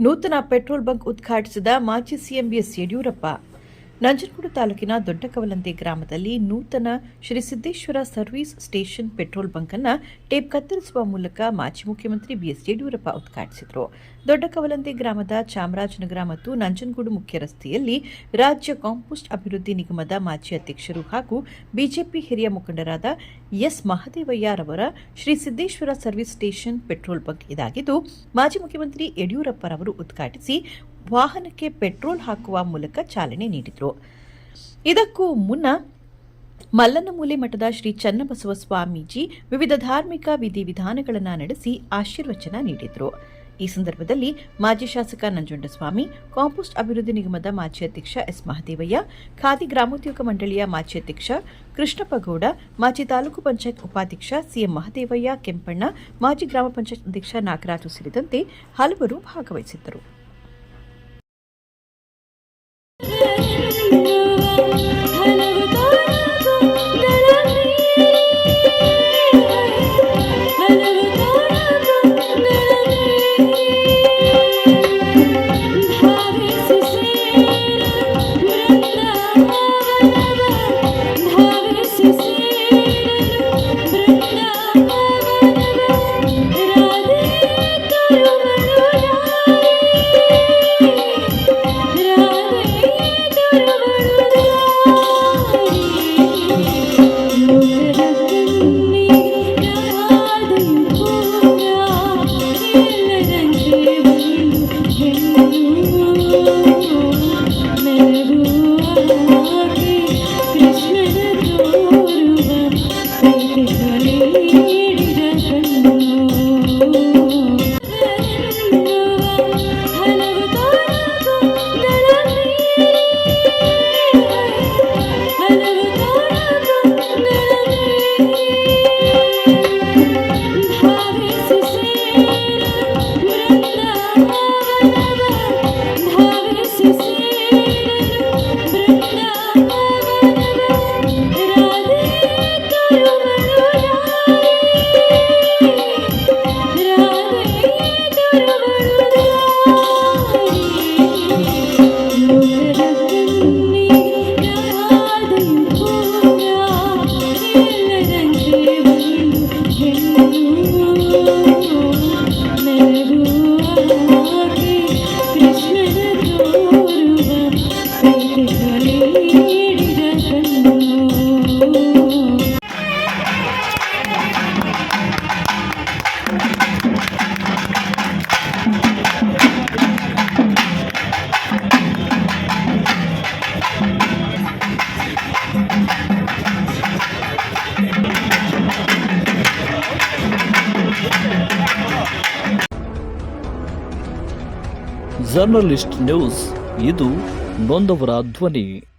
ನೂತನ petrol bunk ಉದ್ಘಾಟಿಸಿದ ಮಾಜಿ ಸಿಎಂ ಬಿಎಸ್ ಯಡಿಯೂರಪ್ಪ. ನಂಜನಗೂಡು ತಾಲೂಕಿನ ದೊಡ್ಡಕವಲಂತೆ ಗ್ರಾಮದಲ್ಲಿ ನೂತನ Shri Siddeshwara service station petrol bunk ಅನ್ನ ಟೇಪ್ ಕತ್ತರಿಸುವ ಮೂಲಕ ಮಾಜಿ ಮುಖ್ಯಮಂತ್ರಿ ಬಿಎಸ್ ಯಡಿಯೂರಪ್ಪ ಉದ್ಘಾಟಿಸಿದರು. ದೊಡ್ಡಕವಲಂತೆ ಗ್ರಾಮದ ಚಾಮರಾಜನಗರ ಮತ್ತು ನಂಜನಗೂಡು ಮುಖ್ಯ ರಸ್ತೆಯಲ್ಲಿ ರಾಜ್ಯ ಕಾಂಪೋಸ್ಟ್ ಅಭಿವೃದ್ಧಿ ನಿಗಮದ ಮಾಜಿ ಅಧ್ಯಕ್ಷರು ಹಾಗೂ ಬಿಜೆಪಿ ಹಿರಿಯ ಮುಖಂಡರಾದ S ಮಹದೇವಯ್ಯರವರ Shri Siddeshwara service station petrol bunk ಇದಾಗಿದ್ದು, ಮಾಜಿ ಮುಖ್ಯಮಂತ್ರಿ ಯಡಿಯೂರಪ್ಪರವರು ಉದ್ಘಾಟಿಸಿ ವಾಹನಕ್ಕೆ ಪೆಟ್ರೋಲ್ ಹಾಕುವ ಮೂಲಕ ಚಾಲನೆ ನೀಡಿದರು. ಇದಕ್ಕೂ ಮುನ್ನ ಮಲ್ಲನಮೂಲೆ ಮಠದ ಶ್ರೀ ಚನ್ನಬಸವ ಸ್ವಾಮೀಜಿ ವಿವಿಧ ಧಾರ್ಮಿಕ ವಿಧಿವಿಧಾನಗಳನ್ನು ನಡೆಸಿ ಆಶೀರ್ವಚನ ನೀಡಿದರು. ಈ ಸಂದರ್ಭದಲ್ಲಿ ಮಾಜಿ ಶಾಸಕ ನಂಜುಂಡಸ್ವಾಮಿ, ಕಾಂಪೋಸ್ಟ್ ಅಭಿವೃದ್ಧಿ ನಿಗಮದ ಮಾಜಿ ಅಧ್ಯಕ್ಷ ಎಸ್ ಮಹದೇವಯ್ಯ, ಖಾದಿ ಗ್ರಾಮೋದ್ಯೋಗ ಮಂಡಳಿಯ ಮಾಜಿ ಅಧ್ಯಕ್ಷ ಕೃಷ್ಣಪ್ಪಗೌಡ, ಮಾಜಿ ತಾಲೂಕು ಪಂಚಾಯತ್ ಉಪಾಧ್ಯಕ್ಷ ಸಿಎಂ ಮಹದೇವಯ್ಯ, ಕೆಂಪಣ್ಣ, ಮಾಜಿ ಗ್ರಾಮ ಪಂಚಾಯತ್ ಅಧ್ಯಕ್ಷ ನಾಗರಾಜು ಸೇರಿದಂತೆ ಹಲವರು ಭಾಗವಹಿಸಿದ್ದರು. ಜರ್ನಲಿಸ್ಟ್ ನ್ಯೂಸ್ ಇದು ನೊಂದವರ ಧ್ವನಿ.